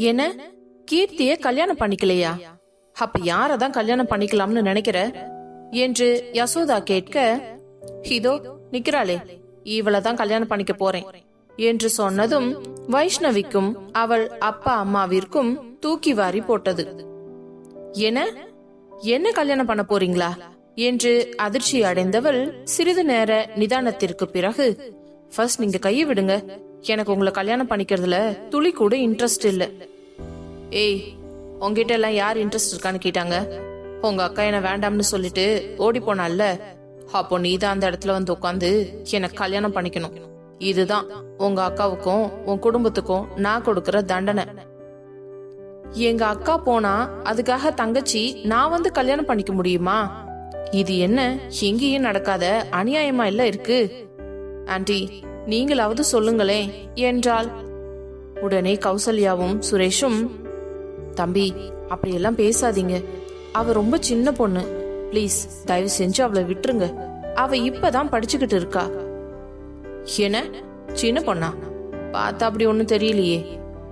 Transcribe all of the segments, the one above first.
என்ன? கீர்த்திய கல்யாணம் பண்ணிக்கலையா? அப்ப யாரதான் கல்யாணம் பண்ணிக்கலாம்னு நினைக்கிற? என்று யசோதா கேட்க இதோ நிக்கிறாளே இவளை தான் கல்யாணம் பண்ணிக்க போறேன் என்று சொன்னதும் வைஷ்ணவிக்கும் அவள் அப்பா அம்மாவிற்கும் தூக்கி வாரி போட்டது. என்ன? என்ன கல்யாணம் பண்ண போறீங்களா? என்று அதிர்ச்சி அடைந்தவள் சிறிது நேர நிதானத்திற்கு பிறகு ஃபர்ஸ்ட் நீங்க கையை விடுங்க. எனக்கு உங்களை கல்யாணம் பண்ணிக்கிறதுல துளி கூட இன்ட்ரெஸ்ட் இல்ல. ஏய் உங்ககிட்ட எல்லாம் யார் இன்ட்ரெஸ்ட் இருக்கான்னு கேட்டாங்க. உங்க அக்கா என்ன வேண்டாம்னு சொல்லிட்டு ஓடி போனால அப்போ நீ தான் அந்த இடத்துல வந்து உட்காந்து என்னை கல்யாணம் பண்ணிக்கணும். இதுதான் உங்க அக்காவுக்கும் உன் குடும்பத்துக்கும் நான் கொடுக்கற தண்டனை. எங்க அக்கா போனா அதுக்காக தங்கச்சி நான் வந்து கல்யாணம் பண்ணிக்க முடியுமா? இது என்ன? எங்கேயும் நடக்காத அநியாயமா இல்ல இருக்கு? ஆண்டி நீங்களாவது சொல்லுங்களேன் என்றால் உடனே கௌசல்யாவும் சுரேஷும் தம்பி அப்படியெல்லாம் பேசாதீங்க. அவ ரொம்ப சின்ன பொண்ணு. ப்ளீஸ் தயவு செஞ்சு அவளை விட்டுருங்க. அவ இப்பதான் படிச்சுக்கிட்டு இருக்கா. என்ன? சின்ன பொண்ணா? பார்த்தா அப்படி ஒன்றும் தெரியலையே.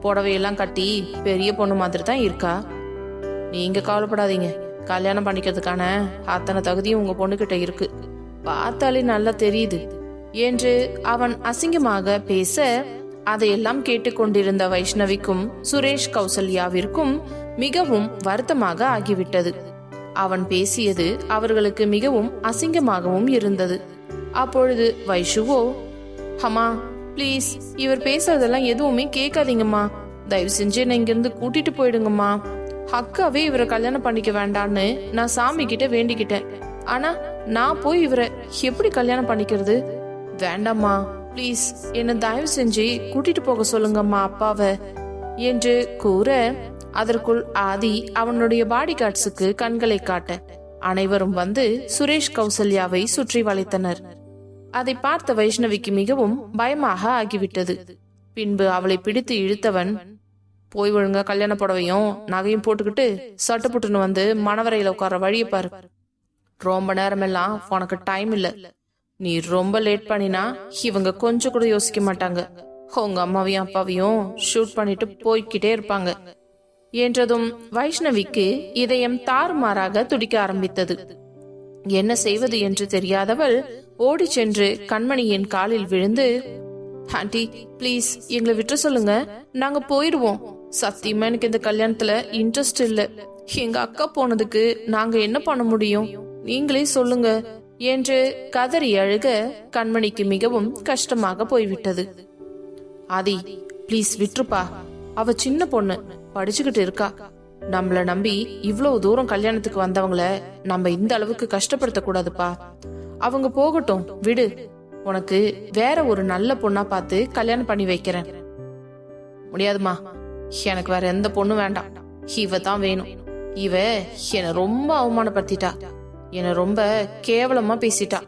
புடவையெல்லாம் கட்டி பெரிய பொண்ணு மாதிரி தான் இருக்கா? நீங்க கவலைப்படாதீங்க. கல்யாணம் பண்ணிக்கிறதுக்கான அத்தனை தகுதியும் உங்க பொண்ணுகிட்ட இருக்கு. பார்த்தாலே நல்லா தெரியுது. என்று அவன் அசிங்கமாக பேச அதையெல்லாம் கேட்டுக்கொண்டிருந்த வைஷ்ணவிக்கும் சுரேஷ் கௌசல்யாவிற்கும் மிகவும் வருத்தமாக ஆகிவிட்டது. அவன் பேசியது அவர்களுக்கு மிகவும் அசிங்கமாகவும் இருந்தது. அப்பொழுது வைஷுவோ ஹமா ப்ளீஸ் இவர் பேசுறதெல்லாம் எதுவுமே கேட்காதீங்கம்மா. தயவு செஞ்சு என்ன இங்கிருந்து கூட்டிட்டு போயிடுங்கம்மா. அக்காவே இவரை கல்யாணம் பண்ணிக்க வேண்டான்னு நான் சாமி கிட்ட வேண்டிக்கிட்டேன். ஆனா நான் போய் இவரை எப்படி கல்யாணம் பண்ணிக்கிறது? வேண்டாம்மா. ப்ளீஸ் என்ன தயவு செஞ்சு கூட்டிட்டு போக சொல்லுங்கம்மா அப்பாவை என்று கூற அதற்குள் ஆதி அவனுடைய பாடி கார்ட்ஸுக்கு கண்களை காட்ட. அனைவரும் வந்து சுரேஷ் கௌசல்யாவை சுற்றி வளைத்தனர். அதை பார்த்த வைஷ்ணவிக்கு மிகவும் பயமாக ஆகிவிட்டது. பின்பு அவளை பிடித்து இழுத்தவன் போய் ஒழுங்க கல்யாண புடவையும் நகையும் போட்டுக்கிட்டு சட்டுப்புட்டுன்னு வந்து மணவரையில உட்கார வழியை பாரு. ரொம்ப நேரமெல்லாம் உனக்கு டைம் இல்லை. நீ ரொம்ப லேட் பண்ணினா இவங்க கொஞ்சம் கூட யோசிக்க மாட்டாங்க. உங்க அம்மாவையும் அப்பாவையும் ஷூட் பண்ணிட்டு போய்க்கிட்டே இருப்பாங்க. என்றதும் வைஷ்ணவிக்கு இதயம் தாறுமாறாக துடிக்க ஆரம்பித்தது. என்ன செய்வது என்று தெரியாதவள் ஓடி சென்று கண்மணியின் காலில் விழுந்து ஆண்டி ப்ளீஸ் எங்களை விட்டு சொல்லுங்க. நாங்க போயிடுவோம். சத்தியமா எனக்கு இந்த கல்யாணத்துல இன்ட்ரெஸ்ட் இல்ல. எங்க அக்கா போனதுக்கு நாங்க என்ன பண்ண முடியும்? நீங்களே சொல்லுங்க. என்று கதறி அழுக கண்மணிக்கு மிகவும் கஷ்டமாக போய்விட்டது. ஆதி ப்ளீஸ் விட்டுருப்பா. அவ சின்ன பொண்ணு படிச்சுக்கிட்டு இருக்கா. நம்மள நம்பி இவ்வளவு தூரம் கல்யாணத்துக்கு வந்தவங்கள நம்ம இந்த அளவுக்கு கஷ்டப்படுத்த கூடாதுப்பா. அவங்க போகட்டும் விடு. உனக்கு வேற ஒரு நல்ல பொண்ணா பார்த்து கல்யாணம் பண்ணி வைக்கிறேன். முடியாதுமா எனக்கு வேற எந்த பொண்ணும் வேண்டாம். இவ தான் வேணும். இவ என்ன ரொம்ப அவமானப்படுத்திட்டா. என்னை ரொம்ப கேவலமா பேசிட்டா.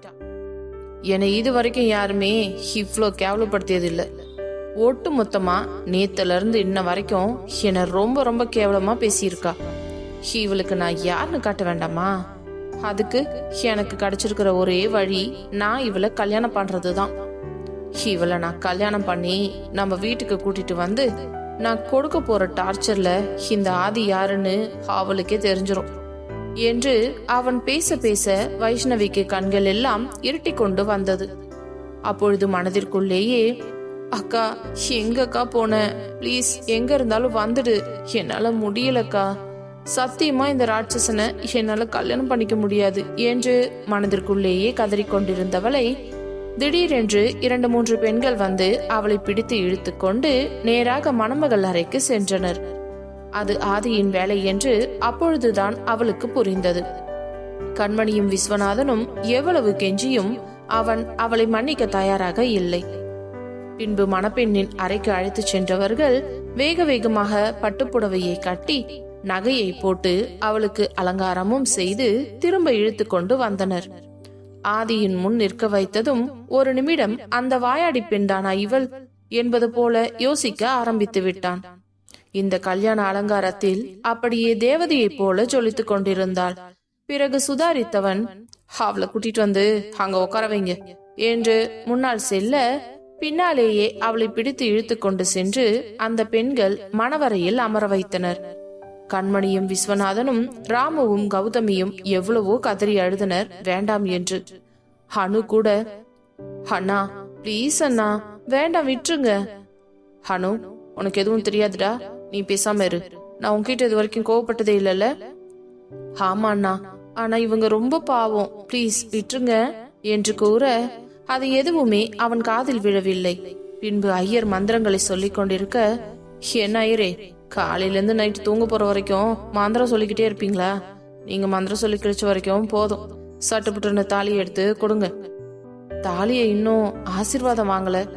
என்னை இது வரைக்கும் யாருமே இவ்வளோ கேவலப்படுத்தியது இல்லை ஒட்டு மொத்தமா நேத்துல இருந்து இன்ன வரைக்கும் என்னை ரொம்ப ரொம்ப கேவலமா பேசியிருக்கா. இவளுக்கு நான் யாருன்னு காட்ட வேண்டாமா? அதுக்கு எனக்கு கிடைச்சிருக்கிற ஒரே வழி நான் இவளை கல்யாணம் பண்றதுதான். இவளை நான் கல்யாணம் பண்ணி நம்ம வீட்டுக்கு கூட்டிட்டு வந்து நான் கொடுக்க போற டார்ச்சர்ல இந்த ஆதி யாருன்னு அவளுக்கே தெரிஞ்சிடும் என்று அவன் பேச பேச வைஷ்ணவிக்கு கண்கள் எல்லாம் இருட்டி கொண்டு வந்தது. அப்பொழுது மனதிற்குள்ளேயே அக்கா எங்கக்கா போன? ப்ளீஸ் எங்க இருந்தாலும் வந்துடு. என்னால முடியலக்கா. சத்தியமா இந்த ராட்சசனை என்னால கல்யாணம் பண்ணிக்க முடியாது என்று மனதிற்குள்ளேயே கதறிக்கொண்டிருந்தவளை திடீரென்று இரண்டு மூன்று பெண்கள் வந்து அவளை பிடித்து இழுத்துக்கொண்டு நேராக மணமகள் அறைக்கு சென்றனர். அது ஆதியின் வேலை என்று அப்பொழுதுதான் அவளுக்கு புரிந்தது. கண்மணியும் விஸ்வநாதனும் எவ்வளவு கெஞ்சியும் அவன் அவளை மன்னிக்க தயாராக இல்லை. பின்பு மணப்பெண்ணின் அறைக்கு அழைத்துச் சென்றவர்கள் வேக வேகமாக பட்டுப்புடவையை கட்டி நகையை போட்டு அவளுக்கு அலங்காரமும் செய்து திரும்ப இழுத்து கொண்டு வந்தனர். ஆதியின் முன் நிற்க வைத்ததும் ஒரு நிமிடம் அந்த வாயாடி பெண்தானா இவள்? என்பது போல யோசிக்க ஆரம்பித்து விட்டான். இந்த கல்யாண அலங்காரத்தில் அப்படியே தேவதையைப் போல ஜொலித்துக் கொண்டிருந்தாள். பிறகு சுதாரித்தவன் அவளை கூட்டிட்டு வந்து அங்க உட்கார வைங்க என்று முன்னால் செல்ல பின்னாலேயே அவளை பிடித்து இழுத்து கொண்டு சென்று அந்த பெண்கள் மணவரையில் அமர வைத்தனர். கண்மணியும் விஸ்வநாதனும் ராமுவும் கௌதமியும் எவ்வளவோ கதறி அழுதனர் வேண்டாம் என்று. ஹனு கூட. அண்ணா ப்ளீஸ் அண்ணா வேண்டாம் விட்டுருங்க. ஹனு உனக்கு எதுவும் தெரியாதுடா? நீ பேசாம இரு. நான் உன்கிட்ட இது வரைக்கும் கோவப்பட்டதே இல்லைல்ல? ஆமா அண்ணா. ஆனா இவங்க ரொம்ப பாவம். ப்ளீஸ் விட்டுருங்க என்று கூற அது எதுவுமே அவன் காதில் விழவில்லை. பின்பு ஐயர் மந்திரங்களை சொல்லிக் கொண்டிருக்க என்ன ஐயரே காலையில இருந்து நைட்டு தூங்க போற வரைக்கும் மந்திரம் சொல்லிக்கிட்டே இருப்பீங்களா? நீங்க மந்திரம் சொல்லி கிழிச்ச வரைக்கும் போதும். சட்டுப்புட்டுன்னு தாலியை எடுத்து கொடுங்க. தாலியை இன்னும் ஆசீர்வாதம் வாங்கல.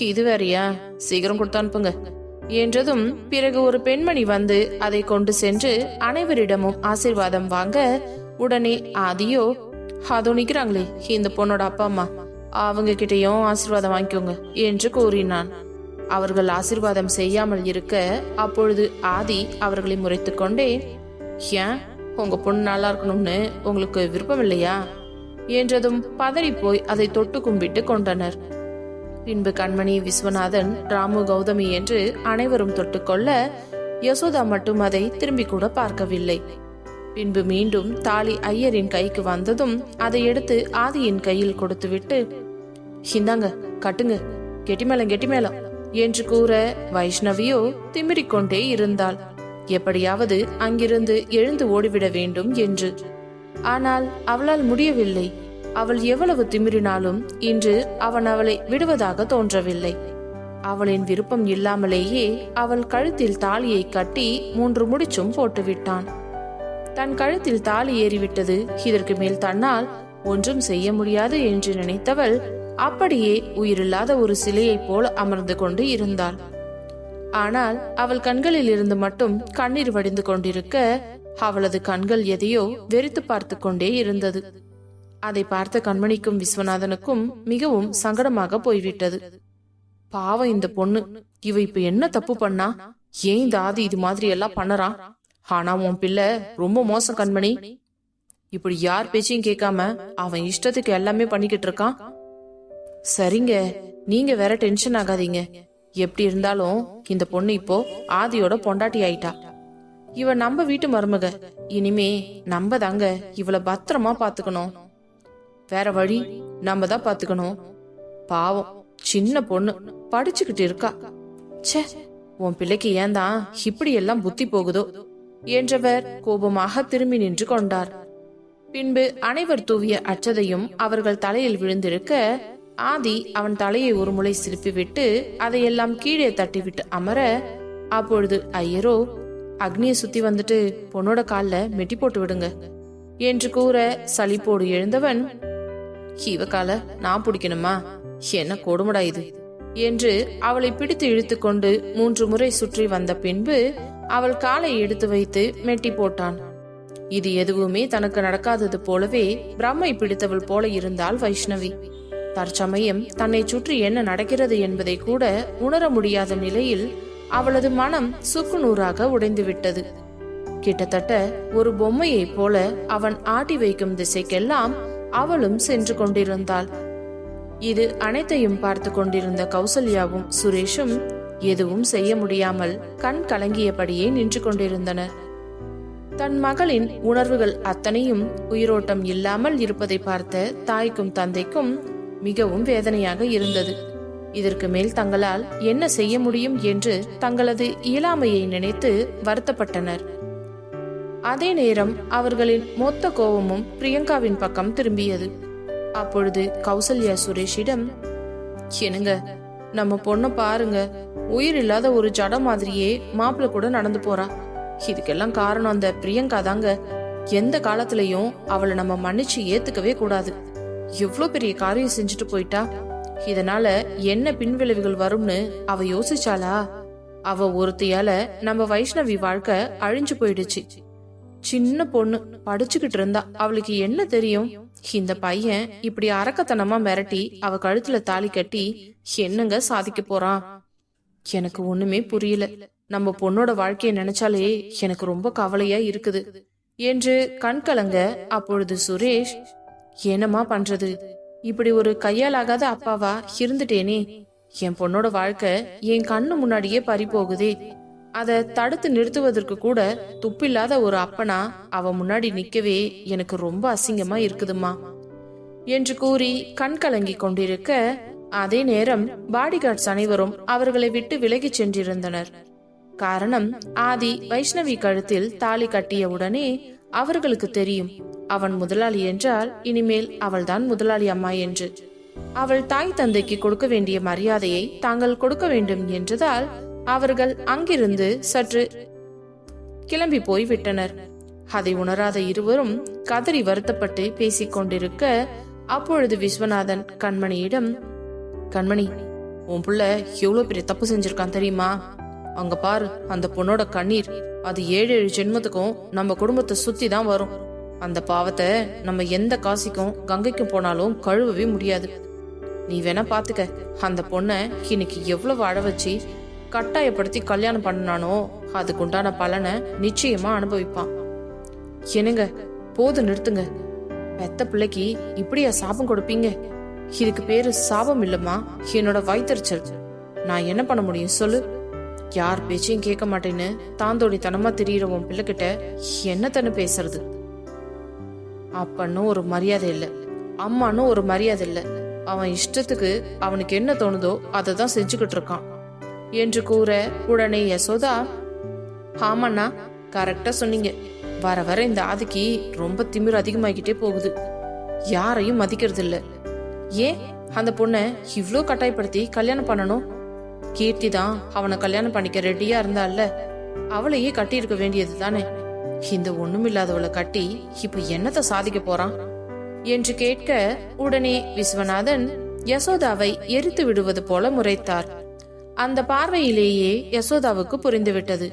இது வேறயா? சீக்கிரம் கொடுத்து அனுப்புங்க. என்றதும் பிறகு ஒரு பெண்மணி வந்து அதை கொண்டு சென்று அனைவரிடமும் ஆசிர்வாதம் வாங்க உடனே ஆதியோ அதோ நிக்கிறாங்களே இந்த பொண்ணோட அப்பா அம்மா. அவங்க கிட்டயும் ஆசிர்வாதம் வாங்கிக்கோங்க என்று கூறினான். அவர்கள் ஆசீர்வாதம் செய்யாமல் இருக்க அப்பொழுது ஆதி அவர்களை முறைத்து கொண்டே ஏன்? உங்க பொண்ணு நல்லா இருக்கணும்னு உங்களுக்கு விருப்பம் இல்லையா? என்றதும் பதறி போய் அதை தொட்டு கும்பிட்டு கொண்டனர். பின்பு கண்மணி விஸ்வநாதன் ராமு கௌதமி என்று அனைவரும் தொட்டுக்கொள்ள யசோதா மட்டும் அதை திரும்பி கூட பார்க்கவில்லை. பின்பு மீண்டும் தாலி ஐயரின் கைக்கு வந்ததும் அதை எடுத்து ஆதியின் கையில் கொடுத்துவிட்டு இந்தாங்க கட்டுங்க கெட்டிமேளம் கெட்டிமேளம் என்று கூற வைஷ்ணவியோ திமிரிக்கொண்டே இருந்தாள். எப்படியாவது அங்கிருந்து எழுந்து ஓடிவிட வேண்டும் என்று. ஆனால் அவளால் முடியவில்லை. அவள் எவ்வளவு திமிரினாலும் இன்று அவன் அவளை விடுவதாக தோன்றவில்லை. அவளின் விருப்பம் இல்லாமலேயே அவள் கழுத்தில் தாலியை கட்டி மூன்று முடிச்சும் போட்டுவிட்டான். தன் கழுத்தில் தாலி ஏறிவிட்டது இதற்கு மேல் தன்னால் ஒன்றும் செய்ய முடியாது என்று நினைத்தவள் அப்படியே உயிரில்லாத ஒரு சிலையைப் போல அமர்ந்து கொண்டு இருந்தாள். ஆனால் அவள் கண்களில் இருந்து மட்டும் கண்ணீர் வடிந்து கொண்டிருக்க அவளது கண்கள் எதையோ வெறித்து பார்த்து கொண்டே இருந்தது. அதை பார்த்த கண்மணிக்கும் விஸ்வநாதனுக்கும் மிகவும் சங்கடமாக போய்விட்டது. பாவம் இந்த பொண்ணு. இவ இப்ப என்ன தப்பு பண்ணா? ஏன் இந்த ஆதி இது மாதிரி எல்லாம் பண்ணறான் ஆனா உன் பிள்ளை ரொம்ப மோசம் கண்மணி. இப்படி யார் பேச்சையும் கேட்காம அவன் இஷ்டத்துக்கு எல்லாமே பண்ணிக்கிட்டு இருக்கான்? சரிங்க. நீங்க வேற டென்ஷன் ஆகாதீங்க. எப்படி இருந்தாலும் இந்த பொண்ணு இப்போ ஆதியோட பொண்டாட்டி ஆயிட்டா. இவ நம்ம வீட்டு மருமக. இனிமே நம்ம தாங்க இவளை பத்திரமா பாத்துக்கணும் வேற வழி நம்ம தான் பாத்துக்கணும். பாவம் சின்ன பொண்ணு படிச்சுக்கிட்டு இருக்கா. ச்சே உன் பிள்ளைக்கு ஏன்தான் இப்படி எல்லாம் புத்தி போகுதோ? என்றவர் கோபமாக திரும்பி நின்று கொண்டார். பின்பு அனைவர் தூவிய அச்சதையும் அவர்கள் தலையில் விழுந்திருக்க ஆதி அவன் தலையை ஒரு முறை சிரிப்பிவிட்டு அதையெல்லாம் கீழே தட்டிவிட்டு அமர அப்பொழுது ஐயரோ அக்னியை சுத்தி வந்துட்டு பொண்ணோட கால்ல மெட்டி போட்டு விடுங்க என்று கூற சலிப்போடு எழுந்தவன் இவ கால நான் பிடிக்கணுமா? என்ன கொடுமடா இது? என்று அவளை பிடித்து இழுத்துக்கொண்டு மூன்று முறை சுற்றி வந்த பின்பு அவள் காலை எடுத்து வைத்து மெட்டி போட்டான். இது எதுவுமே தனக்கு நடக்காதது போலவே பிரம்மை பிடித்தவள் போல இருந்தாள் வைஷ்ணவி. தற்சமயம் தன்னை சுற்றி என்ன நடக்கிறது என்பதை கூட உணர முடியாத நிலையில் அவளது மனம் சுக்குநூறாக உடைந்து விட்டது கிட்டத்தட்ட ஒரு பொம்மையைப் போல அவன் ஆட்டி வைக்கும் திசைக்கெல்லாம் அவளும் சென்று கொண்டிருந்தாள். இது அனைத்தையும் பார்த்து கொண்டிருந்த கௌசல்யாவும் சுரேஷும் எதுவும் செய்ய முடியாமல் கண் கலங்கியபடியே நின்று கொண்டிருந்தனர். தன் மகளின் உணர்வுகள் அத்தனையும் உயிரோட்டம் இல்லாமல் இருப்பதை பார்த்த தாய்க்கும் தந்தைக்கும் மிகவும் வேதனையாக இருந்தது. இதற்கு மேல் தங்களால் என்ன செய்ய முடியும் என்று தங்களது இயலாமையை நினைத்து வருத்தப்பட்டனர். அதே நேரம் அவர்களின் மொத்த கோபமும் பிரியங்காவின் பக்கம் திரும்பியது. அப்பொழுது கௌசல்யா சுரேஷிடம் என்னங்க நம்ம பொண்ணை பாருங்க. உயிர் இல்லாத ஒரு ஜட மாதிரியே மாப்பிள்ள கூட நடந்து போறா. இதுக்கெல்லாம் காரணம் அந்த பிரியங்கா தாங்க. எந்த காலத்திலயும் அவளை நம்ம மன்னிச்சு ஏத்துக்கவே கூடாது. எவ்வளோ பெரிய காரியம் செஞ்சுட்டு போயிட்டா. இதனால என்ன பின்விளைவுகள் வரும்னு அவ யோசிச்சாளா? அவ ஒருத்தையால நம்ம வைஷ்ணவி வாழ்க்கை அழிஞ்சு போயிடுச்சு. சின்ன பொண்ணு படிச்சுக்கிட்டு இருந்தா. அவளுக்கு என்ன தெரியும்? இந்த பையன் இப்படி அரக்கத்தனமா மிரட்டி அவ கழுத்துல தாலி கட்டி என்னங்க சாதிக்க போறான்? எனக்கு ஒண்ணுமே புரியல. நம்ம பொண்ணோட வாழ்க்கைய நினைச்சாலே எனக்கு ரொம்ப கவலையா இருக்குது. என்று கண்கலங்க அப்பொழுது சுரேஷ் என்னம்மா பண்றது? இப்படி ஒரு கையாலாகாத அப்பாவா இருந்துட்டேனே. என் பொண்ணோட வாழ்க்கை என் கண்ணு முன்னாடியே பறி போகுதே. அதை தடுத்து நிறுத்துவதற்கு கூட துப்பில்லாத ஒரு அப்பனா அவ முன்னாடி நிக்கவே எனக்கு ரொம்ப அசிங்கமா இருக்குதுமா என்று கூறி கண் கலங்கி கொண்டிருக்க அதே நேரம் பாடிகார்ட்ஸ் அனைவரும் அவர்களை விட்டு விலகிச் சென்றிருந்தனர். காரணம் ஆதி வைஷ்ணவி கழுத்தில் தாலி கட்டிய உடனே அவர்களுக்கு தெரியும். அவன் முதலாளி என்றால் இனிமேல் அவள்தான் முதலாளி அம்மா என்று. அவள் தாய் தந்தைக்கு கொடுக்க வேண்டிய மரியாதையை தாங்கள் கொடுக்க வேண்டும் என்றதால் அவர்கள் அங்கிருந்து சற்று கிளம்பி போய் விட்டனர் அதை உணராத இருவரும் கதறி வருத்தப்பட்டு பேசிக் கொண்டிருக்க அப்பொழுது விஸ்வநாதன் கண்மணியிடம் கண்மணி உன் புள்ள எவ்வளவு பெரிய தப்பு செஞ்சிருக்கான் தெரியுமா? அங்க பாரு அந்த பொண்ணோட கண்ணீர். அது ஏழு ஏழு ஜென்மத்துக்கும் நம்ம குடும்பத்தை சுத்தி தான் வரும். அந்த பாவத்தை நம்ம எந்த காசிக்கும் கங்கைக்கும் போனாலும் கழுவவே முடியாது. நீ வேணா பாத்துக்க. அந்த பொண்ணை இன்னைக்கு எவ்வளவு அழ வச்சு கட்டாயப்படுத்தி கல்யாணம் பண்ணனானோ அதுக்குண்டான பலனை நிச்சயமா அனுபவிப்பான். என்னங்க போதும் நிறுத்துங்க. பெத்த பிள்ளைக்கு இப்படியா சாபம் கொடுப்பீங்க? இதுக்கு பேரு சாபம் இல்லம்மா என்னோட வயிற்றுச்சல் நான் என்ன பண்ண முடியும் சொல்லு? யார் பேச்சையும் கேட்க மாட்டேன்னு தாந்தோடித்தனமா திரியிற உன் பிள்ளைகிட்ட என்ன தானே பேசுறது? அப்பன்னு ஒரு மரியாதை இல்ல. அம்மான்னு ஒரு மரியாதை இல்ல. அவன் இஷ்டத்துக்கு அவனுக்கு என்ன தோணுதோ அதை தான் செஞ்சுக்கிட்டு இருக்கான். என்று கூற உடனே யசோதா ஆமாண்ணா கரெக்டா சொன்னீங்க. வர வர இந்த ஆதிக்கு ரொம்ப திமிர் அதிகமாகிக்கிட்டே போகுது. யாரையும் மதிக்கிறது இல்ல ஏன் அந்த பொண்ணை இவ்வளோ கட்டாயப்படுத்தி கல்யாணம் பண்ணணும்? கீர்த்தி தான் அவனை கல்யாணம் பண்ணிக்க ரெடியா இருந்தால அவளையே கட்டி இருக்க வேண்டியது தானே. இந்த ஒண்ணுமில்லாதவளை கட்டி இப்ப என்னத்த சாதிக்க போறான்? என்று கேட்க உடனே விஸ்வநாதன் யசோதாவை எரித்து விடுவது போல முறைத்தார். அந்த பார்வையிலேயே யசோதாவுக்கு புரிந்துவிட்டது.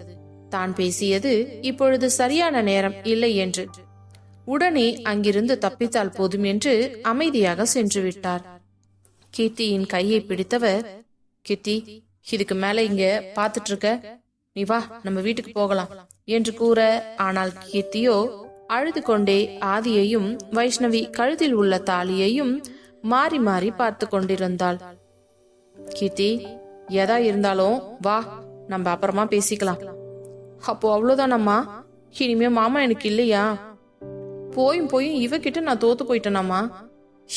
தான் பேசியது இப்பொழுது சரியான நேரம் இல்லை என்று. உடனே அங்கிருந்து தப்பித்தால் போதும் என்று அமைதியாக சென்று விட்டார். கீர்த்தியின் கையை பிடித்தவர் கீர்த்தி இதுக்கு மேல இங்க பாத்துட்டு இருக்க. நீ வா நம்ம வீட்டுக்கு போகலாம் என்று கூற ஆனால் கீர்த்தியோ அழுது கொண்டே ஆதியையும் வைஷ்ணவி கழுத்தில் உள்ள தாலியையும் மாறி மாறி பார்த்து கொண்டிருந்தாள். கீர்த்தி எதா இருந்தாலும் வா நம்ம அப்புறமா பேசிக்கலாம். அப்போ அவ்வளவுதானம்மா? இனிமே மாமா எனக்கு இல்லையா? போயும் போயும் இவகிட்ட நான் தோத்து போயிட்டேனாமா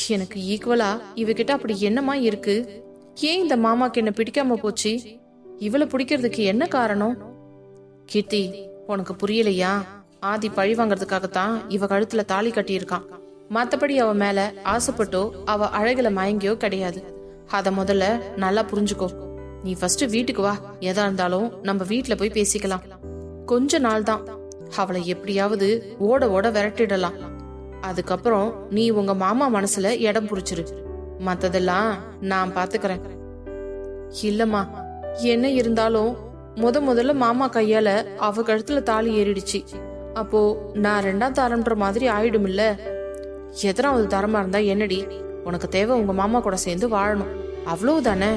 எனக்கு ஈக்குவலா இவகிட்ட அப்படி என்னமா இருக்கு? ஏன் இந்த மாமாக்கு என்ன பிடிக்காம போச்சு? இவளை பிடிக்கிறதுக்கு என்ன காரணம்? கீர்த்தி உனக்கு புரியலையா? ஆதி பழி வாங்கறதுக்காகத்தான் இவ கழுத்துல தாலி கட்டியிருக்கான். மத்தபடி அவ மேல ஆசைப்பட்டோ அவ அழகுல மயங்கியோ கிடையாது. அத முதல்ல நல்லா புரிஞ்சுக்கோ. நீ ஃபர்ஸ்ட் வீட்டுக்கு வா. எதா இருந்தாலும் நம்ம வீட்ல போய் பேசிக்கலாம். கொஞ்ச நாள் தான் அவளை எப்படியாவது ஓட ஓட விரட்டிடலாம். அதுக்கப்புறம் நீ உங்க மாமா மனசுல இடம் புடிச்சிரு. மத்ததெல்லாம் நான் பாத்துக்கறேன். இல்லம்மா என்ன இருந்தாலும் முத முதல்ல மாமா கையால அவ கழுத்துல தாலி ஏறிடுச்சு. அப்போ நான் ரெண்டாம் தரம்ன்ற மாதிரி ஆயிடும்ல எத்தனாவது தரமா இருந்தா என்னடி? உனக்கு தேவை உங்க மாமா கூட சேர்ந்து வாழணும். அவ்வளவுதானே?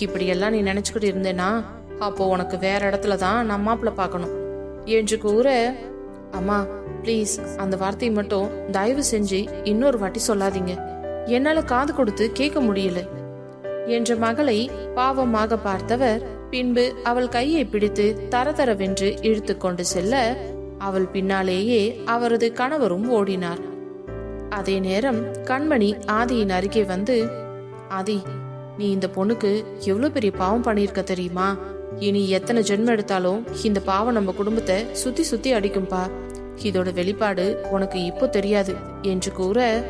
இப்படியெல்லாம் நீ நினைச்சுக்கிட்டு இருந்தேனா அப்போ உனக்கு வேற இடத்துல தான் நான் மாப்பிள்ள பார்க்கணும். என்று கூற அம்மா ப்ளீஸ் அந்த வார்த்தையை மட்டும் தயவு செஞ்சு இன்னொரு வாட்டி சொல்லாதீங்க. என்னால காது கொடுத்து கேட்க முடியல. என்ற மகளை பாவமாக பார்த்தவர் பின்பு அவள் கையை பிடித்து தரதரவென்று இழுத்து கொண்டு செல்ல அவள் பின்னாலேயே அவரது கணவரும் ஓடினார். அதே நேரம் கண்மணி ஆதியின் அருகே வந்து ஆதி நீ இந்த பொண்ணுக்கு எவ்வளவு பெரிய பாவம் பண்ணியிருக்க தெரியுமா? இனி எத்தனை ஜென்மம் எடுத்தாலும் இந்த பாவம் நம்ம குடும்பத்தை சுத்தி சுத்தி அடிக்கும்பா. இதோட வெளிப்பாடு உனக்கு இப்போ தெரியாது என்று கூற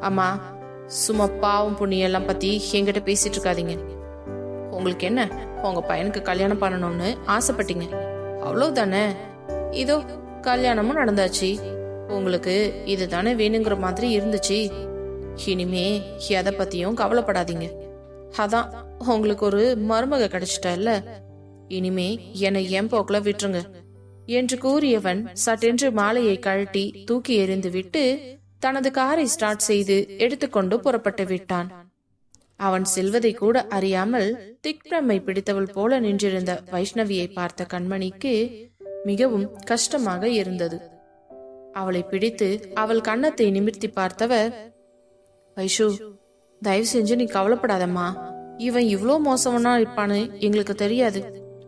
அம்மா சும்மா பாவம் புண்ணியம் எல்லாம் பத்தி என்கிட்ட பேசிட்டு இருக்காதீங்க. உங்களுக்கு என்ன? உங்க பையனுக்கு கல்யாணம் பண்ணணும்னு ஆசைப்பட்டீங்க. அவ்வளவுதானே? இதோ கல்யாணமும் நடந்தாச்சு. உங்களுக்கு இதுதானே வேணுங்கிற மாதிரி இருந்துச்சு. இனிமே எதை பத்தியும் கவலைப்படாதீங்க. அதான் உங்களுக்கு ஒரு மருமக கிடைச்சிட்டா இல்ல இனிமே என்னை என் போக்குல விட்டுருங்க. என்று கூறியவன் சட்டென்று மாலையை கழட்டி தூக்கி எறிந்து விட்டு தனது காரை ஸ்டார்ட் செய்து எடுத்துக்கொண்டு புறப்பட்டு விட்டான். அவன் செல்வதை கூட அறியாமல் திக்பிரமை பிடித்தவள் போல நின்றிருந்த வைஷ்ணவியை பார்த்த கண்மணிக்கு மிகவும் கஷ்டமாக இருந்தது. அவளை பிடித்து அவள் கன்னத்தை நிமிர்த்தி பார்த்தவர் வைஷு தயவு செஞ்சு நீ கவலைப்படாதம்மா. இவன் இவ்வளோ மோசமனா இருப்பான்னு எங்களுக்கு தெரியாது.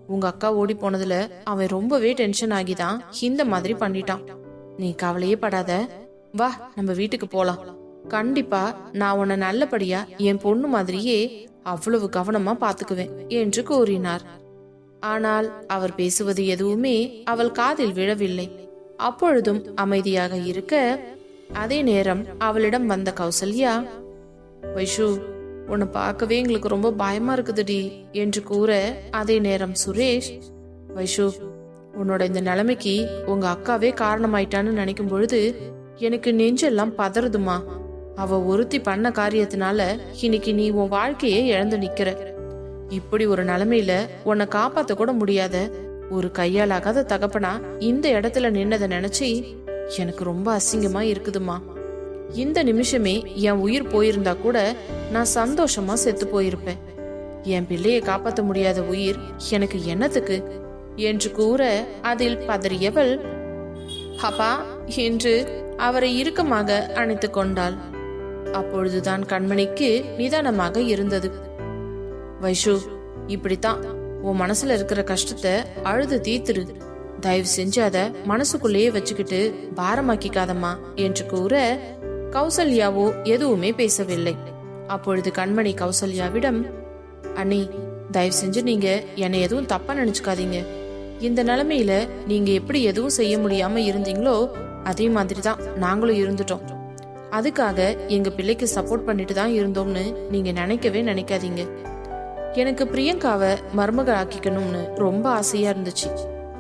உங்க அக்கா ஓடி போனதுல அவன் ரொம்பவே டென்ஷன் ஆகிதான். இந்த மாதிரி பண்ணிட்டான். நீ கவலையே படாத. வா நம்ம வீட்டுக்கு போலாம். கண்டிப்பா நான் உன்னை நல்லபடியா என் பொண்ணு மாதிரியே அவ்வளவு கவனமா பாத்துக்குவேன் என்று கூறினார். ஆனால் அவர் பேசுவது எதுவுமே அவள் காதில் விழவில்லை. அப்பொழுதும் அமைதியாக இருக்க அதே நேரம் அவளிடம் வந்த கௌசல்யா வைஷு உன்னை பார்க்கவே எங்களுக்கு ரொம்ப பயமா இருக்குதுடி என்று கூற அதே நேரம் சுரேஷ் வைஷு உன்னோட இந்த நிலைமைக்கு உங்க அக்காவே காரணமாயிட்டான்னு நினைக்கும் பொழுது எனக்கு நெஞ்செல்லாம் பதறுதுமா. அவ ஒருத்தி பண்ண காரியத்தினால இன்னைக்கு நீ உன் வாழ்க்கையே இழந்து நிக்கிற. இப்படி ஒரு நிலைமையில உன்னை காப்பாத்த கூட முடியாத ஒரு கையாலாகாத தகப்பனா இந்த இடத்துல நின்னதை நினைச்சு எனக்கு ரொம்ப அசிங்கமா இருக்குதுமா. இந்த நிமிஷமே என் உயிர் போயிருந்தா கூட நான் சந்தோஷமா செத்து போயிருப்பேன். என் பிள்ளையை காப்பாற்ற முடியாத உயிர் எனக்கு என்னத்துக்கு? என்று கூற அதில் பதறியவள் அப்பா என்று அவரை இறுக்கமாக அணைத்து கொண்டாள். அப்பொழுதுதான் கண்மணிக்கு நிதானமாக இருந்தது. வைஷு இப்படித்தான். உன் மனசுல இருக்கிற கஷ்டத்தை அழுது தீத்துரு தயவு செஞ்சு அத மனசுக்குள்ளேயே வச்சுக்கிட்டு பாரமாக்கிக்காதம்மா என்று கூற கௌசல்யாவோ எதுவுமே பேசவில்லை. அப்பொழுது கண்மணி கௌசல்யாவிடம் அண்ணி தயவு செஞ்சு நீங்க என்னை எதுவும் தப்பா நினைச்சுக்காதீங்க. இந்த நிலைமையில நீங்க எப்படி எதுவும் செய்ய முடியாம இருந்தீங்களோ அதே மாதிரி தான் நாங்களும் இருந்துட்டோம். அதுக்காக எங்க பிள்ளைக்கு சப்போர்ட் பண்ணிட்டு தான் இருந்தோம்னு நீங்க நினைக்கவே நினைக்காதீங்க. எனக்கு பிரியங்காவை மருமக ஆக்கிக்கணும்னு ரொம்ப ஆசையா இருந்துச்சு.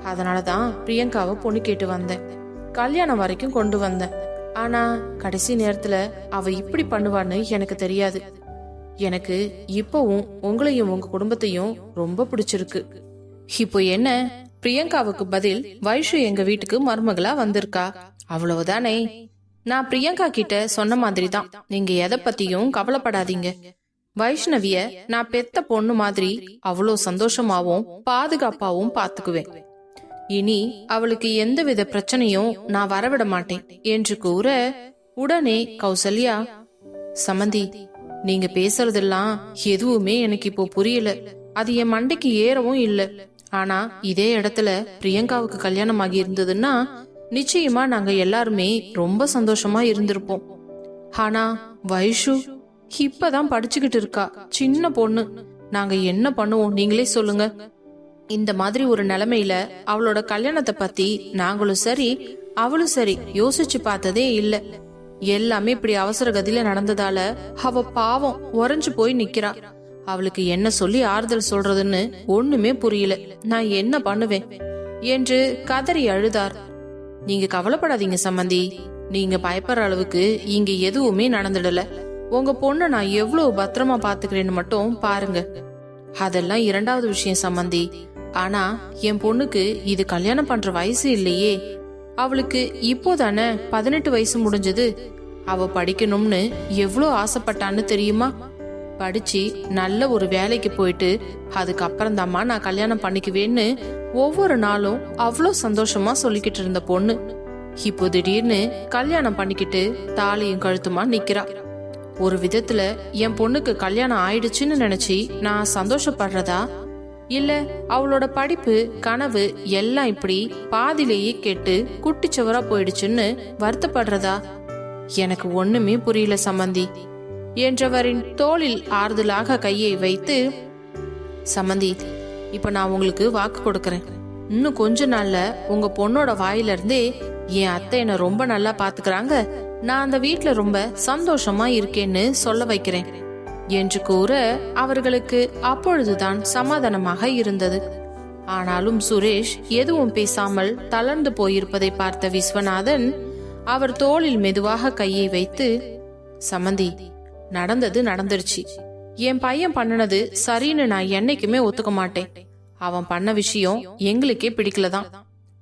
அதனால தான் பிரியங்காவை பொண்ணு கேட்டு வந்தேன். கல்யாணம் வரைக்கும் கொண்டு வந்தேன். ஆனா கடைசி நேரத்துல அவ இப்படி பண்ணுவான்னு எனக்கு தெரியாது. எனக்கு இப்பவும் உங்களையும் உங்க குடும்பத்தையும் ரொம்ப பிடிச்சிருக்கு. இப்போ என்ன? பிரியங்காவுக்கு பதில் வைஷு எங்க வீட்டுக்கு மருமகளா வந்திருக்கா? அவ்வளவுதானே. நான் பிரியங்கா கிட்ட சொன்ன மாதிரி தான் நீங்க எதை பத்தியும் கவலைப்படாதீங்க. வைஷ்ணவிய நான் பெத்த பொண்ணு மாதிரி அவ்வளோ சந்தோஷமாவும் பாதுகாப்பாவும் பாத்துக்குவேன் இனி அவளுக்கு எந்தவித பிரச்சனையும் நான் வரவிட மாட்டேன் என்று கூற உடனே கௌசல்யா சமந்தி நீங்க பேசுறதெல்லாம் எதுவுமே எனக்கு இப்போ புரியல. அது என் மண்டைக்கு ஏறவும் இல்ல. ஆனா இதே இடத்துல பிரியங்காவுக்கு கல்யாணம் ஆகி இருந்ததுன்னா நிச்சயமா நாங்க எல்லாருமே ரொம்ப சந்தோஷமா இருந்திருப்போம். ஆனா வைஷு இப்பதான் படிச்சுக்கிட்டு இருக்கா. சின்ன பொண்ணு. நாங்க என்ன பண்ணுவோம் நீங்களே சொல்லுங்க. இந்த மாதிரி ஒரு நிலைமையில அவளோட கல்யாணத்தை பத்தி நாங்களும் சரி அவளும் சரி யோசிச்சு பார்த்ததே இல்ல. எல்லாமே இப்படி அவசர கதியில நடந்ததால அவ பாவம் உறைஞ்சு போய் நிக்கிறா. அவளுக்கு என்ன சொல்லி ஆறுதல் சொல்றதுன்னு ஒண்ணுமே புரியல. நான் என்ன பண்ணுவேன்? என்று கதறி அழுதார். நீங்க கவலைப்படாதீங்க சம்மந்தி நீங்க பயப்படுற அளவுக்கு இங்க எதுவுமே நடந்துடல. உங்க பொண்ணை நான் எவ்வளவு பத்திரமா பாத்துக்கிறேன்னு மட்டும் பாருங்க. அதெல்லாம் இரண்டாவது விஷயம் சம்மந்தி ஆனா என் பொண்ணுக்கு இது கல்யாணம் பண்ற வயசு இல்லையே. அவளுக்கு இப்போதானே பதினெட்டு வயசு முடிஞ்சது. அவ படிக்கணும்னு எவ்வளோ ஆசைப்பட்டான்னு தெரியுமா? படிச்சு நல்ல ஒரு வேலைக்கு போயிட்டு அதுக்கப்புறம் தாம்மா நான் கல்யாணம் பண்ணிக்குவேன்னு ஒவ்வொரு நாளும் அவ்வளோ சந்தோஷமா சொல்லிக்கிட்டு இருந்த பொண்ணு. இப்போ திடீர்னு கல்யாணம் பண்ணிக்கிட்டு தாலியும் கழுத்துமா நிக்கிறா. ஒரு விதத்துல என் பொண்ணுக்கு கல்யாணம் ஆயிடுச்சுன்னு நினைச்சு நான் சந்தோஷப்படுறதா இல்ல அவளோட படிப்பு கனவு எல்லாம் இப்படி பாதிலேயே கெட்டு குட்டிச்சவரா போயிடுச்சுன்னு வருத்தப்படுறதா? எனக்கு ஒண்ணுமே புரியல சம்மந்தி என்றவரின் தோளில் ஆறுதலாக கையை வைத்து சம்மந்தி இப்ப நான் உங்களுக்கு வாக்கு கொடுக்கறேன். இன்னும் கொஞ்ச நாள்ல உங்க பொண்ணோட வாயில இருந்தே என் அத்தை என்ன ரொம்ப நல்லா பாத்துக்கிறாங்க. நான் அந்த வீட்டுல ரொம்ப சந்தோஷமா இருக்கேன்னு சொல்ல வைக்கிறேன். என்று கூற அவர்களுக்கு அப்பொழுதுதான் சமாதானமாக இருந்தது. ஆனாலும் சுரேஷ் எதுவும் பேசாமல் தளர்ந்து போயிருப்பதை பார்த்த விஸ்வநாதன் அவர் தோளில் மெதுவாக கையை வைத்து சமந்தி நடந்தது நடந்துருச்சு. என் பையன் பண்ணுனது சரின்னு நான் என்னைக்குமே ஒத்துக்க மாட்டேன். அவன் பண்ண விஷயம் எங்களுக்கே பிடிக்கலதான்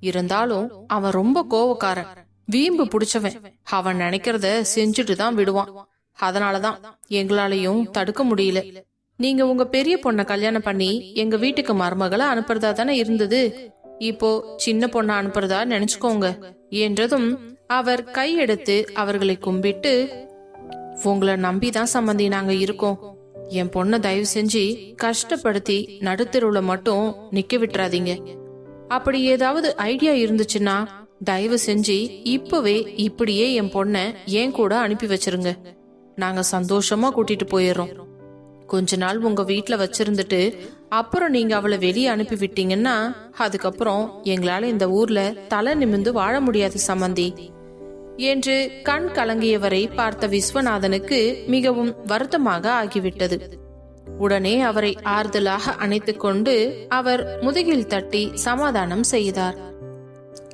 இருந்தாலும் அவன் ரொம்ப கோவக்காரன். வீம்பு புடிச்சவன். அவன் நினைக்கிறத செஞ்சுட்டு தான் விடுவான். அதனாலதான் எங்களாலையும் தடுக்க முடியல. நீங்க உங்க பெரிய பொண்ண கல்யாணம் பண்ணி எங்க வீட்டுக்கு மருமகளை அனுப்புறதா தானே இருந்தது? இப்போ சின்ன பொண்ண அனுப்புறதா நினைச்சுக்கோங்க என்றதும் அவர் கையெடுத்து அவர்களை கும்பிட்டு உங்களை நம்பிதான் சம்மந்தி நாங்க இருக்கோம். என் பொண்ணை தயவு செஞ்சு கஷ்டப்படுத்தி நடுத்தருவுல மட்டும் நிக்க விட்டுறாதீங்க. அப்படி ஏதாவது ஐடியா இருந்துச்சுன்னா தயவு செஞ்சு இப்பவே இப்படியே என் பொண்ண என் கூட அனுப்பி வச்சிருங்க. நாங்க சந்தோஷமா கூட்டிட்டு போயிடுறோம். கொஞ்ச நாள் உங்க வீட்டுல வச்சிருந்துட்டு அப்புறம் நீங்க அவளை வெளியே அனுப்பி விட்டீங்கன்னா அதுக்கப்புறம் எங்களால இந்த ஊர்ல தலை நிமிந்து வாழ முடியாது சம்மந்தி என்று கண் கலங்கியவரை பார்த்த விஸ்வநாதனுக்கு மிகவும் வருத்தமாக ஆகிவிட்டது. உடனே அவரை ஆறுதலாக அணைத்துக் கொண்டு அவர் முதுகில் தட்டி சமாதானம் செய்தார்.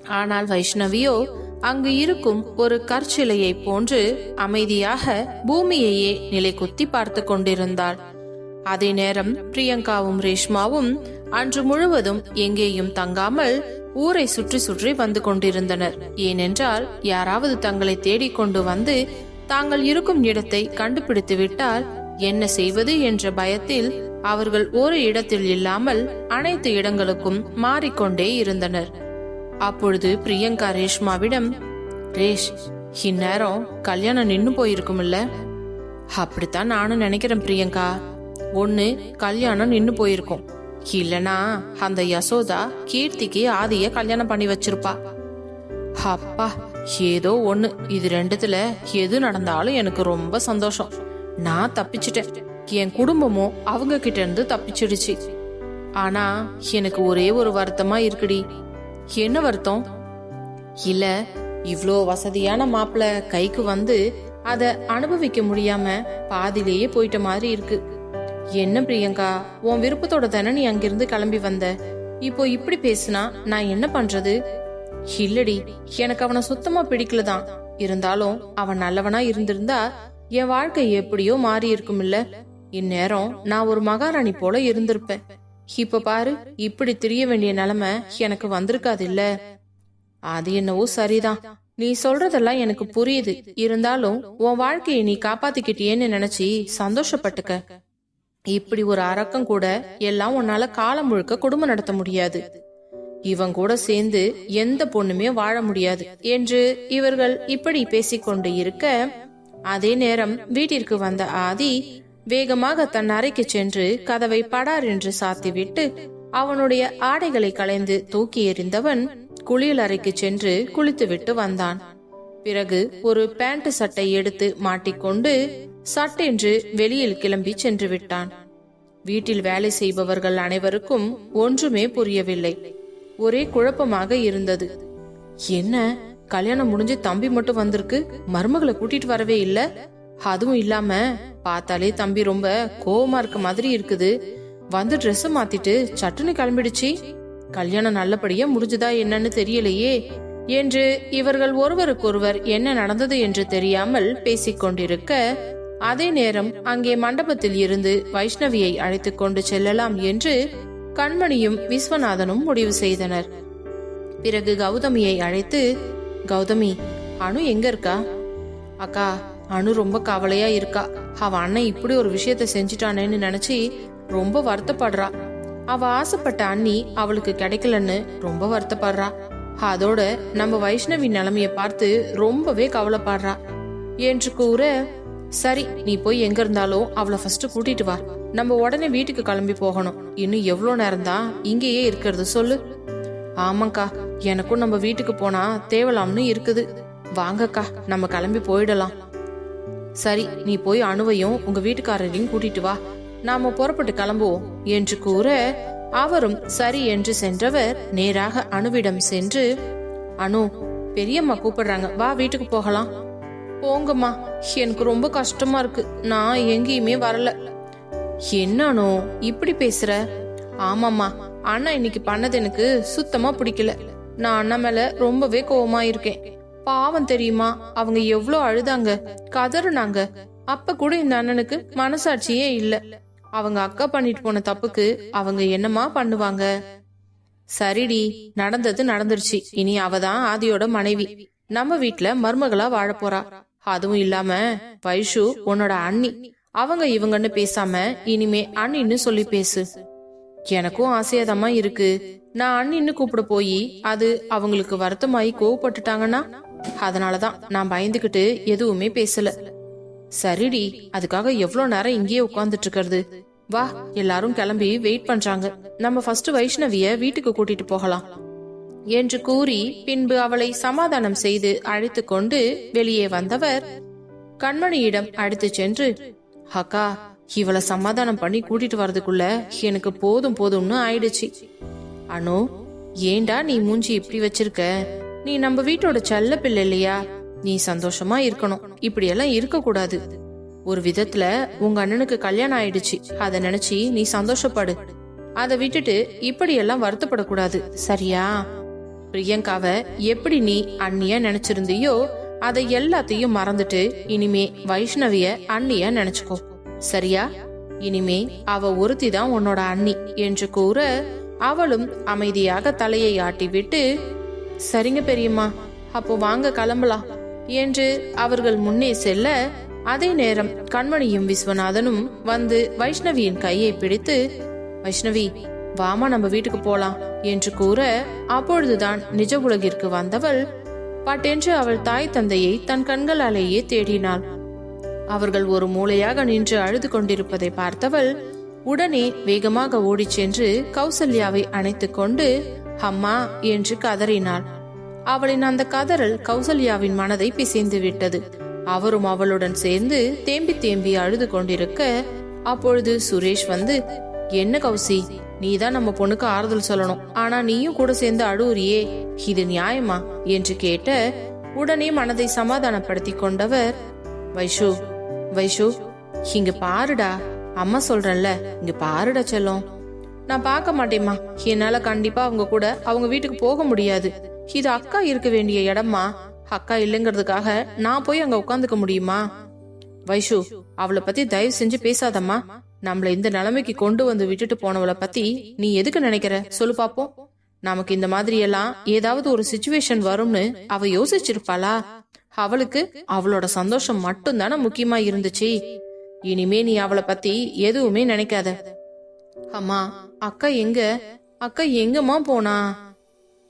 ஆனால் வைஷ்ணவியோ அங்கு இருக்கும் ஒரு கற்சிலையை போன்று அமைதியாக பூமியையே நிலைக்குத்தி பார்த்து கொண்டிருந்தாள். அதே நேரம் பிரியங்காவும் ரேஷ்மாவும் அன்று முழுவதும் எங்கேயும் தங்காமல் ஊரை சுற்றி சுற்றி வந்து கொண்டிருந்தனர். ஏனென்றால் யாராவது தங்களை தேடிக்கொண்டு வந்து தாங்கள் இருக்கும் இடத்தை கண்டுபிடித்து விட்டால் என்ன செய்வது என்ற பயத்தில் அவர்கள் ஒரு இடத்தில் இல்லாமல் அனைத்து இடங்களுக்கும் மாறிக்கொண்டே இருந்தனர். அப்பொழுது பிரியங்கா ரேஷ்மாவிடம் ரேஷ் இந்நேரம் கல்யாணம் நின்னு போயிருக்கும்ல அப்படித்தான் நானும் நினைக்கிறேன் பிரியங்கா. ஒன்னு கல்யாணம் நின்னு போயிருக்கும். இல்லனா அந்த யசோதா கீர்த்திக்கு ஆதிய கல்யாணம் பண்ணி வச்சிருப்பா. அப்பா ஏதோ ஒண்ணு. இது ரெண்டுத்துல எது நடந்தாலும் எனக்கு ரொம்ப சந்தோஷம். நான் தப்பிச்சிட்டேன். என் குடும்பமும் அவங்க கிட்ட இருந்து தப்பிச்சிடுச்சு. ஆனா எனக்கு ஒரே ஒரு வருத்தமா இருக்குடி. என்ன வருத்தம்? இல்ல இவ்ளோ வசதியான மாப்பிள கைக்கு வந்து அத அனுபவிக்க முடியாம பாதியிலேயே போயிட்ட மாதிரி இருக்கு. என்ன பிரியங்கா உன் விருப்பத்தோட தானே நீ அங்கிருந்து கிளம்பி வந்த? இப்போ இப்படி பேசுனா நான் என்ன பண்றது? இல்லடி எனக்கு அவனை சுத்தமா பிடிக்கலதான். இருந்தாலும் அவன் நல்லவனா இருந்திருந்தா என் வாழ்க்கை எப்படியோ மாறி இருக்கும்ல. இந்நேரம் நான் ஒரு மகாராணி போல இருந்திருப்பேன். இப்ப பாரு இப்படி திரிய வேண்டிய நிலைமை எனக்கு வந்திருக்காது இல்ல அது என்னவோ சரிதான். நீ சொல்றதெல்லாம் எனக்கு புரியுது. இருந்தாலும் உன் வாழ்க்கையை நீ காப்பாத்திக்கிட்டியேன்னு நினைச்சி சந்தோஷப்பட்டுக்க. இப்படி ஒரு அரக்கம் கூட எல்லாம் உன்னால காலம் முழுக்க குடும்பம் நடத்த முடியாது. இவன் கூட சேர்ந்து எந்த பொண்ணுமே வாழ முடியாது. என்று இவர்கள் இப்படி பேசிக்கொண்டு இருக்க அதே நேரம் வீட்டிற்கு வந்த ஆதி வேகமாக தன் அறைக்கு சென்று கதவை படார் என்று சாத்திவிட்டு அவனுடைய ஆடைகளை களைந்து தூக்கி எறிந்தவன் குளியல் அறைக்கு சென்று குளித்துவிட்டு வந்தான். பிறகு ஒரு பேண்ட் சட்டை எடுத்து மாட்டிக்கொண்டு சட்டென்று வெளியில் கிளம்பி சென்று விட்டான். வீட்டில் வேலை செய்பவர்கள் அனைவருக்கும் ஒன்றுமே புரியவில்லை. ஒரே குழப்பமாக இருந்தது. என்ன? கல்யாணம் முடிஞ்சு தம்பி மட்டும் வந்திருக்கு? மருமகளை கூட்டிட்டு வரவே இல்ல? அதுவும் இல்லாம பார்த்தாலே தம்பி ரொம்ப கோவமா இருக்க மாதிரி இருக்குது. வந்து ட்ரெஸ் மாத்திட்டு சட்டுன்னு கிளம்பிடுச்சு. கல்யாணம் நல்லபடியா முடிஞ்சுதா என்னன்னு தெரியலையே. என்று இவர்கள் ஒருவருக்கொருவர் என்ன நடந்தது என்று தெரியாமல் பேசிக்கொண்டிருக்க அதே நேரம் அங்கே மண்டபத்தில் இருந்து வைஷ்ணவியை அழைத்துக் கொண்டு செல்லலாம் என்று கண்மணியும் விஸ்வநாதனும் முடிவு செய்தனர். பிறகு கௌதமியை அழைத்து கௌதமி அனு எங்க இருக்கா? அக்கா அனு ரொம்ப கவலையா இருக்கா. அவ அண்ணன் இப்படி ஒரு விஷயத்த செஞ்சிட்டானேன்னு நினைச்சு ரொம்ப வருத்தப்படுறா. அவ ஆசைப்பட்ட அண்ணி அவளுக்கு கிடைக்கலன்னு ரொம்ப வருத்தப்படுறா. அதோட நம்ம வைஷ்ணவி நிலைமைய பார்த்து ரொம்பவே கவலைப்படுறா. என்று கூற சரி நீ போய் எங்க இருந்தாலும் அவளை ஃபர்ஸ்ட் கூட்டிட்டு வா. நம்ம உடனே வீட்டுக்கு கிளம்பி போகணும். இன்னும் எவ்வளவு நேரம் தான் இங்கேயே இருக்கிறது சொல்லு. ஆமாக்கா எனக்கும் நம்ம வீட்டுக்கு போனா தேவலாம்னு இருக்குது. வாங்கக்கா நம்ம கிளம்பி போயிடலாம். சரி நீ போய் அணுவையும் உங்க வீட்டுக்காரரையும் கூட்டிட்டு வா. நாம புறப்பட்டு கிளம்புவோம் என்று கூற அவரும் சரி என்று சென்றவர் நேராக அணுவிடம் சென்று அனு பெரியம்மா கூப்பிடுறாங்க. வா வீட்டுக்கு போகலாம். போங்கம்மா. எனக்கு ரொம்ப கஷ்டமா இருக்கு. நான் எங்கேயுமே வரல. என்ன இப்படி பேசுற? ஆமாம்மா. அண்ணா இன்னைக்கு பண்ணது எனக்கு சுத்தமா பிடிக்கல. நான் அண்ணா மேல ரொம்பவே கோவமா இருக்கேன். பாவம் தெரியுமா? அவங்க எவ்வளோ அழுதாங்க. கதறுனாங்க. அப்ப கூட இந்த அண்ணனுக்கு மனசாட்சியே இல்ல. அவங்க அக்கா பண்ணிட்டு போன தப்புக்கு அவங்க என்னமா பண்ணுவாங்க? சரிடி நடந்தது நடந்துருச்சு. இனி அவதான் ஆதியோட மனைவி. நம்ம வீட்டுல மருமகளா வாழ போறா. அதுவும் இல்லாம வைஷு உன்னோட அண்ணி. அவங்க இவங்கன்னு பேசாம இனிமே அண்ணின்னு சொல்லி பேசு. எனக்கும் ஆசையாதமா இருக்கு. நான் அண்ணின்னு கூப்பிட போய் அது அவங்களுக்கு வருத்தமாயி கோவப்பட்டுட்டாங்கன்னா அதனால தான் நான் பயந்துகிட்டு எதுவுமே பேசல. சரிடி அதுக்காக எவ்வளவு நேரம் இங்கேயே உட்கார்ந்துட்டு இருக்கிறது? வா எல்லாரும் கிளம்பி வெயிட் பண்றாங்க. நம்ம ஃபர்ஸ்ட் வைஷ்ணவிய வீட்டுக்கு கூட்டிட்டு போகலாம். என்று கூறி பின்பு அவளை சமாதானம் செய்து அழைத்து கொண்டு வெளியே வந்தவர் கண்மணியிடம் அழைத்து சென்று அக்கா இவளை சமாதானம் பண்ணி கூட்டிட்டு வர்றதுக்குள்ள எனக்கு போதும் போதும்னு ஆயிடுச்சு. அனு ஏண்டா நீ மூஞ்சி இப்படி வச்சிருக்க? நீ நம்ம வீட்டோட செல்ல பிள்ளை இல்லையா? நீ சந்தோஷமா இருக்கணும். இப்படியெல்லாம் இருக்க கூடாது ஒரு விதத்துல உங்க அண்ணனுக்கு கல்யாணம் ஆயிடுச்சு. அத நினைச்சு நீ சந்தோஷப்படு. அதை விட்டுட்டு இப்படியெல்லாம் வருத்தப்படக்கூடாது. சரியா? பிரியங்காவ எப்படி நீ அண்ணியா நினைச்சிருந்தியோ அதை எல்லாத்தையும் மறந்துட்டு இனிமே வைஷ்ணவிய அண்ணியா நினைச்சுக்கோ. சரியா? இனிமே அவ ஒருத்தி தான் உன்னோட அண்ணி என்று கூற அவளும் அமைதியாக தலையை ஆட்டிவிட்டு சரிங்க பெரியம்மா அப்போ வாங்க கிளம்பலாம். என்று அவர்கள் முன்னே செல்ல அதே நேரம் கண்மணியும் விஸ்வநாதனும் வந்து வைஷ்ணவியின் கையை பிடித்து வைஷ்ணவி வாமா நம்ம வீட்டுக்கு போலாம் என்று கூற அப்பொழுதுதான் நிஜ உலகிற்கு வந்தவள் பட்டென்று அவள் தாய் தந்தையை தன் கண்களாலேயே தேடினாள். அவர்கள் ஒரு மூலையாக நின்று அழுது கொண்டிருப்பதை பார்த்தவள் உடனே வேகமாக ஓடிச் சென்று கௌசல்யாவை அணைத்துக் கொண்டு அம்மா என்று கதறினாள். அவளின் அந்த கதறல் கௌசல்யாவின் மனதை பிசைந்து விட்டது. அவரும் அவளுடன் சேர்ந்து தேம்பி தேம்பி அழுது கொண்டிருக்க அப்பொழுது சுரேஷ் வந்து என்ன கௌசி நீதான் நம்ம பொண்ணுக்கு ஆறுதல் சொல்லணும். ஆனா நீயும் கூட சேர்ந்து அழுவுறியே. இது நியாயமா? என்று கேட்ட உடனே மனதை சமாதானப்படுத்தி கொண்டவர் வைஷு வைஷு இங்க பாருடா. அம்மா சொல்றேன்ல இங்க பாருடா செல்லம். நான் பார்க்க மாட்டேம்மா. என்னால கண்டிப்பா அவங்க கூட அவங்க வீட்டுக்கு போக முடியாது. இது அக்கா இருக்க வேண்டிய இடமா அக்கா இல்லைங்கிறதுக்காக நான் போய் அங்க உட்காந்துக்க முடியுமா? வைஷு அவளை பத்தி தயவு செஞ்சு பேசாதம்மா. நம்மள இந்த நிலைமைக்கு கொண்டு வந்து விட்டுட்டு போனவளை பத்தி நீ எதுக்கு நினைக்கிற? சொல்லு பாப்போம். நமக்கு இந்த மாதிரி எல்லாம் ஏதாவது ஒரு சுச்சுவேஷன் வரும்னு அவ யோசிச்சிருப்பாளா? அவளுக்கு அவளோட சந்தோஷம் மட்டும் தானே முக்கியமா இருந்துச்சு. இனிமே நீ அவளை பத்தி எதுவுமே நினைக்காத. அம்மா அக்கா எங்க? அக்கா எங்கம்மா போனா?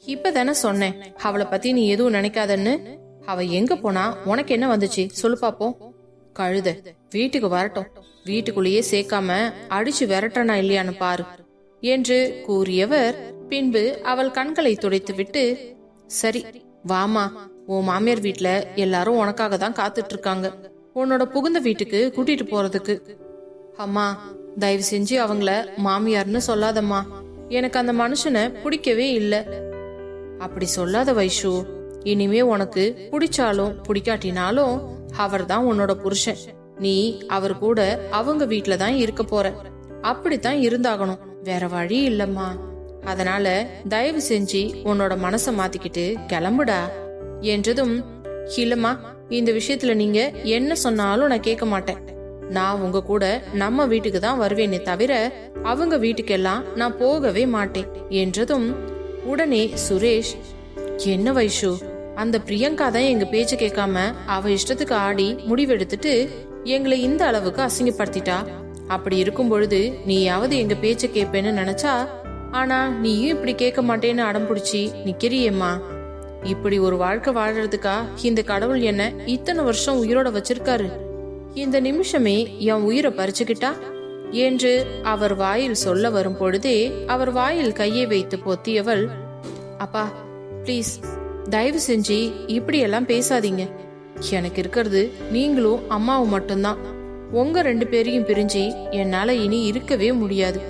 இப்பதானே சொன்னேன். அவளை பத்தி நீ எதுவும் நினைக்காதன்னு. அவ எங்க போனா? உனக்கு என்ன வந்துச்சு? சொல்லு பாப்போம். கழுத வீட்டுக்கு வரட்டும். வீட்டுக்குள்ளேயே சேர்க்காம அடிச்சு விரட்டனா இல்லையான்னு பாரு. என்று கூறியவர் பின்பு அவள் கண்களை துடைத்து விட்டு சரி வாமா உன் மாமியார் வீட்ல எல்லாரும் உனக்காக தான் காத்துட்டு இருக்காங்க. உன்னோட புகுந்த வீட்டுக்கு கூட்டிட்டு போறதுக்கு. அம்மா தயவு செஞ்சு அவங்கள மாமியார்னு சொல்லாதம்மா. எனக்கு அந்த மனுஷனை பிடிக்கவே இல்ல. அப்படி சொல்லாத வைஷு இனிமே உனக்கு பிடிச்சாலும் பிடிக்காட்டினாலும் அவர் தான் உன்னோட புருஷன். நீ அவர் கூட அவங்க வீட்ல தான் இருக்க போற. அப்படித்தான் இருந்தாகணும். வேற வழி இல்லம்மா. அதனால தயவு செஞ்சு உன்னோட மனச மாத்திக்கிட்டு கிளம்புடா. என்றதும் இல்லம்மா இந்த விஷயத்துல நீங்க என்ன சொன்னாலும் நான் கேட்க மாட்டேன். நான் உங்க கூட நம்ம வீட்டுக்கு தான் வருவேனே தவிர அவங்க வீட்டுக்கெல்லாம் நான் போகவே மாட்டேன் என்றதும் உடனே சுரேஷ் என்ன வைஷு? அந்த பிரியங்கா தான் எங்க பேச்சு கேட்காம அவ இஷ்டத்துக்கு ஆடி முடிவெடுத்துட்டு எங்களை இந்த அளவுக்கு அசிங்கப்படுத்திட்டா? அப்படி இருக்கும் பொழுது நீயாவது எங்க பேச்ச கேட்பேன்னு நினைச்சா ஆனா நீயும் இப்படி கேட்க மாட்டேன்னு அடம் பிடிச்சி நிக்கிறியேம்மா. இப்படி ஒரு வாழ்க்கை வாழறதுக்கா இந்த கடவுள் என்ன இத்தனை வருஷம் உயிரோட வச்சிருக்காரு? இந்த நிமிஷமே என் உயிரை பறிச்சுக்கிட்டா? என்று அவர் வாயில் சொல்ல வரும் பொழுதே அவர் வாயில் கையை வைத்து பொத்தியவள் அப்பா ப்ளீஸ் தயவு செஞ்சு இப்படியெல்லாம் பேசாதீங்க. எனக்கு இருக்கிறது நீங்களும் அம்மாவும் மட்டும்தான். உங்க ரெண்டு பேரையும் பிரிஞ்சு என்னால இனி இருக்கவே முடியாது.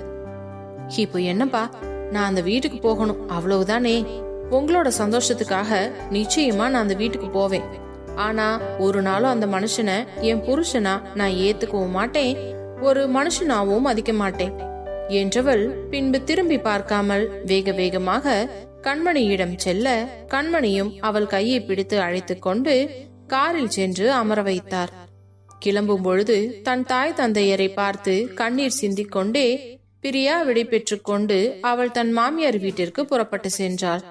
இப்போ என்னப்பா? நான் அந்த வீட்டுக்கு போகணும். அவ்வளவுதானே? உங்களோட சந்தோஷத்துக்காக நிச்சயமா நான் அந்த வீட்டுக்கு போவேன். ஆனா ஒரு நாளும் அந்த மனுஷனை என் புருஷனா நான் ஏத்துக்கவும் மாட்டேன் ஒரு மனுஷனாவும் மதிக்க மாட்டேன் என்றவள் பின்பு திரும்பி பார்க்காமல் வேக வேகமாக கண்மணியிடம் செல்ல கண்மணியும் அவள் கையை பிடித்து அழைத்து கொண்டு காரில் சென்று அமர வைத்தார். கிளம்பும் பொழுது தன் தாய் தந்தையரை பார்த்து கண்ணீர் சிந்திக் கொண்டே பிரியா விடை பெற்றுக் கொண்டு அவள் தன் மாமியார் வீட்டிற்கு புறப்பட்டு சென்றாள்.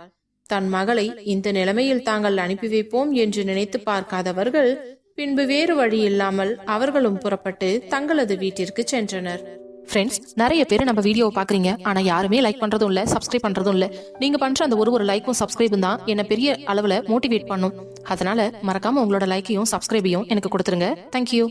தன் மகளை இந்த நிலைமையில் தாங்கள் அனுப்பி வைப்போம் என்று நினைத்து பார்க்காதவர்கள் பின்பு வேறு வழி இல்லாமல் அவர்களும் புறப்பட்டு தங்களது வீட்டிற்கு சென்றனர். ஃப்ரெண்ட்ஸ் நிறைய பேர் நம்ம வீடியோவை பாக்குறீங்க ஆனா யாருமே லைக் பண்றதும் இல்ல சப்ஸ்கிரைப் பண்றதும் இல்ல. நீங்க பண்ற அந்த ஒரு ஒரு லைக்கும் சப்ஸ்கிரைபும் தான் என்ன பெரிய அளவுல மோட்டிவேட் பண்ணும். அதனால மறக்காம உங்களோட லைக்கையும் சப்ஸ்கிரைபையும் எனக்கு கொடுத்துருங்க. தேங்க்யூ